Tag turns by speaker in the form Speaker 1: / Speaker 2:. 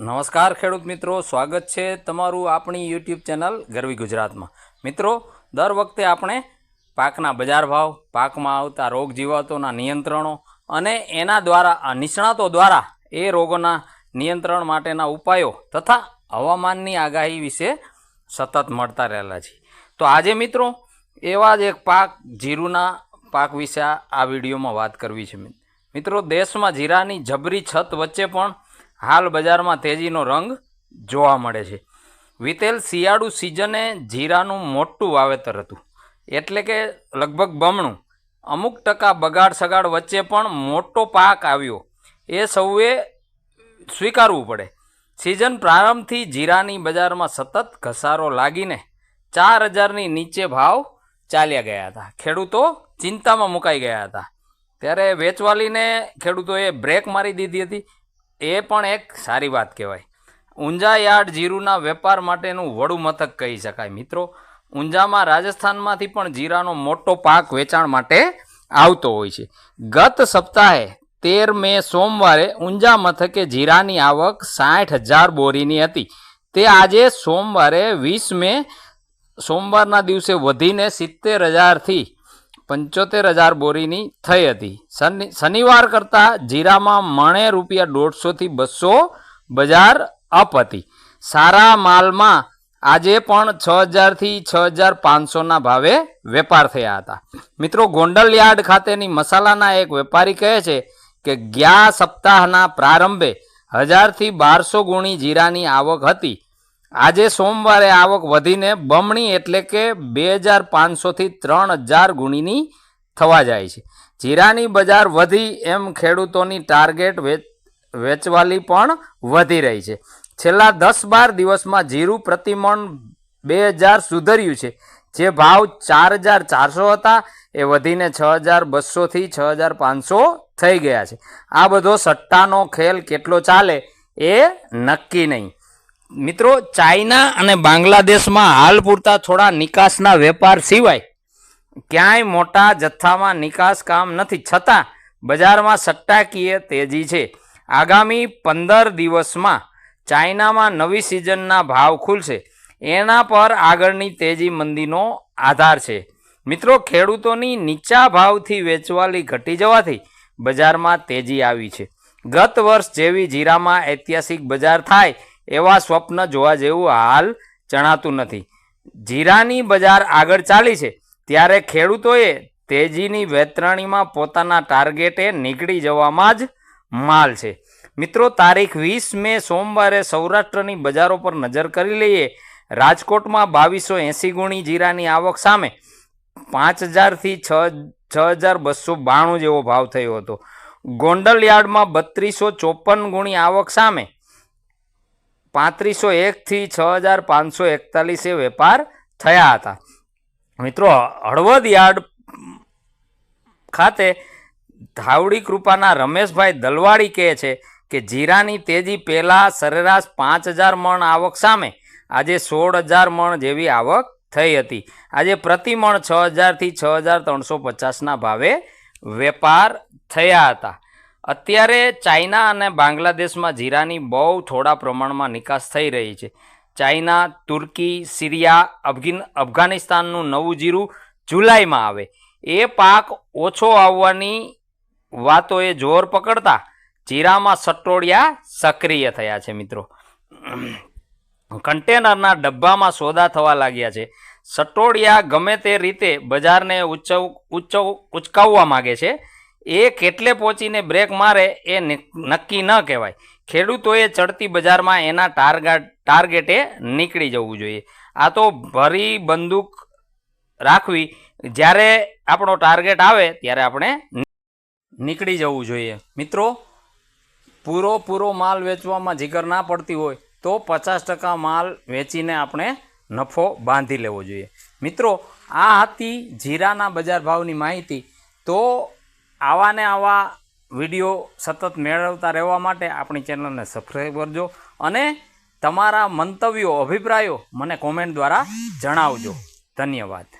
Speaker 1: નમસ્કાર ખેડૂત મિત્રો, સ્વાગત છે તમારું આપણી યુટ્યુબ ચેનલ ગરવી ગુજરાતમાં. મિત્રો, દર વખતે આપણે પાકના બજાર ભાવ, પાકમાં આવતા રોગ જીવાતોના નિયંત્રણો અને એના દ્વારા નિષ્ણાતો દ્વારા એ રોગોના નિયંત્રણ માટેના ઉપાયો તથા હવામાનની આગાહી વિશે સતત મળતા રહેલા છે તો આજે મિત્રો, એવા જ એક પાક, જીરુના પાક વિશે આ વિડીયોમાં વાત કરવી છે. મિત્રો, દેશમાં જીરાની જબરી છત વચ્ચે પણ હાલ બજારમાં તેજીનો રંગ જોવા મળે છે. વિતેલ શિયાળુ સિઝને જીરાનું મોટું વાવેતર હતું. એટલે કે લગભગ બમણું. અમુક ટકા બગાડ સગાડ વચ્ચે પણ મોટો પાક આવ્યો. એ સૌએ સ્વીકારવું પડે. સિઝન પ્રારંભથી જીરાની બજારમાં સતત ઘસારો લાગીને ચાર હજારની નીચે ભાવ ચાલ્યા ગયા હતા. ખેડૂતો ચિંતામાં મુકાઈ ગયા હતા. ત્યારે વેચવાલીને ખેડૂતોએ બ્રેક મારી દીધી હતી. એ પણ એક સારી વાત કહેવાય. ઊંઝા યાર્ડ જીરુના વેપાર માટેનું વડું મથક કહી શકાય. મિત્રો, ઊંઝામાં રાજસ્થાનમાંથી પણ જીરાનો મોટો પાક વેચાણ માટે આવતો હોય છે. ગત સપ્તાહે તેર મે સોમવારે ઊંઝા મથકે જીરાની આવક સાઠ હજાર બોરીની હતી. તે આજે સોમવારે વીસ મે સોમવારના દિવસે વધીને સિત્તેર હજારથી પંચોતેર હજાર બોરીની થઈ હતી. શનિ, શનિવાર કરતાં જીરામાં મણે રૂપિયા દોઢસોથી બસો બજાર અપ હતી. સારા માલમાં આજે પણ છ હજારથી છ હજાર પાંચસોના ભાવે વેપાર થયા હતા. મિત્રો ગોંડલ યાર્ડ ખાતેની મસાલાના એક વેપારી કહે છે કે ગયા સપ્તાહના પ્રારંભે હજારથી બારસો ગુણી જીરાની આવક હતી. આજે સોમવારે આવક વધીને બમણી એટલે કે બે હજાર પાંચસોથી ત્રણ હજાર ગુણીની થવા જાય છે. જીરાની બજાર વધી એમ ખેડૂતોની ટાર્ગેટ વેચવાલી પણ વધી રહી છે. છેલ્લા દસ બાર દિવસમાં જીરું પ્રતિમણ બે હજાર સુધર્યું છે. જે ભાવ ચાર હજાર ચારસો હતા, એ વધીને છ હજાર બસોથી છ હજાર પાંચસો થઈ ગયા છે. આ બધો સટ્ટાનો ખેલ કેટલો ચાલે એ નક્કી નહીં. મિત્રો, ચાઇના અને બાંગ્લાદેશમાં હાલ પૂરતા થોડા નિકાસના વેપાર સિવાય ક્યાંય મોટા જથ્થામાં નિકાસ કામ નથી. છતાં બજારમાં સટ્ટાકીય તેજી છે. આગામી પંદર દિવસમાં ચાઇનામાં નવી સિઝનના ભાવ ખુલશે. એના પર આગળની તેજી મંદીનો આધાર છે. મિત્રો, ખેડૂતોની નીચા ભાવથી વેચવાલી ઘટી જવાથી બજારમાં તેજી આવી છે. ગત વર્ષ જેવી જીરામાં ઐતિહાસિક બજાર થાય એવા સ્વપ્ન જોવા જેવું હાલ જણાતું નથી. જીરાની બજાર આગળ ચાલી છે. ત્યારે ખેડૂતોએ તેજીની વેતરણીમાં પોતાના ટાર્ગેટે નીકળી જવામાં જ માલ છે. મિત્રો, તારીખ વીસ મે સોમવારે સૌરાષ્ટ્રની બજારો પર નજર કરી લઈએ. રાજકોટમાં બાવીસો એંસી ગુણી જીરાની આવક સામે પાંચ હજારથી છ છ હજાર બસો બાણું જેવો ભાવ થયો હતો. ગોંડલ યાર્ડમાં બત્રીસો ચોપન ગુણી આવક સામે પાંત્રીસો એકથી છ હજાર પાંચસો એકતાલીસે વેપાર થયા હતા. મિત્રો, હળવદ યાર્ડ ખાતે ધાવડી કૃપાના રમેશભાઈ દલવાડી કહે છે કે જીરાની તેજી પહેલાં સરેરાશ પાંચ હજાર મણ આવક સામે આજે સોળ હજાર મણ જેવી આવક થઈ હતી. આજે પ્રતિ મણ છ હજારથી છ હજાર ત્રણસો પચાસના ભાવે વેપાર થયા હતા. અત્યારે ચાઇના અને બાંગ્લાદેશમાં જીરાની બહુ થોડા પ્રમાણમાં નિકાસ થઈ રહી છે. ચાઇના, તુર્કી, સિરિયા, અફઘીન, અફઘાનિસ્તાનનું નવું જીરું જુલાઈમાં આવે. એ પાક ઓછો આવવાની વાતોએ જોર પકડતા જીરામાં સટોડિયા સક્રિય થયા છે મિત્રો. કન્ટેનરના ડબ્બામાં સોદા થવા લાગ્યા છે. સટોડિયા ગમે તે રીતે બજારને ઉચ્ચવ ઉચ્ચ ઉચકાવવા માગે છે. એ કેટલે પહોંચીને બ્રેક મારે એ નક્કી ન કહેવાય. ખેડૂતોએ ચડતી બજારમાં એના ટાર્ગેટ ટાર્ગેટે નીકળી જવું જોઈએ. આ તો ભરી બંદૂક રાખવી, જ્યારે આપણો ટાર્ગેટ આવે ત્યારે આપણે નીકળી જવું જોઈએ. મિત્રો, પૂરો પૂરો માલ વેચવામાં જીગર ના પડતી હોય તો પચાસ ટકા માલ વેચીને આપણે નફો બાંધી લેવો જોઈએ. મિત્રો, આ હતી જીરાના બજાર ભાવની માહિતી. તો આવા ને આવા વીડિયો સતત મેળવતા રહેવા માટે આપણી ચેનલને સબસ્ક્રાઈબ કરજો અને તમારા મંતવ્યો, અભિપ્રાયો મને કોમેન્ટ દ્વારા જણાવજો. ધન્યવાદ.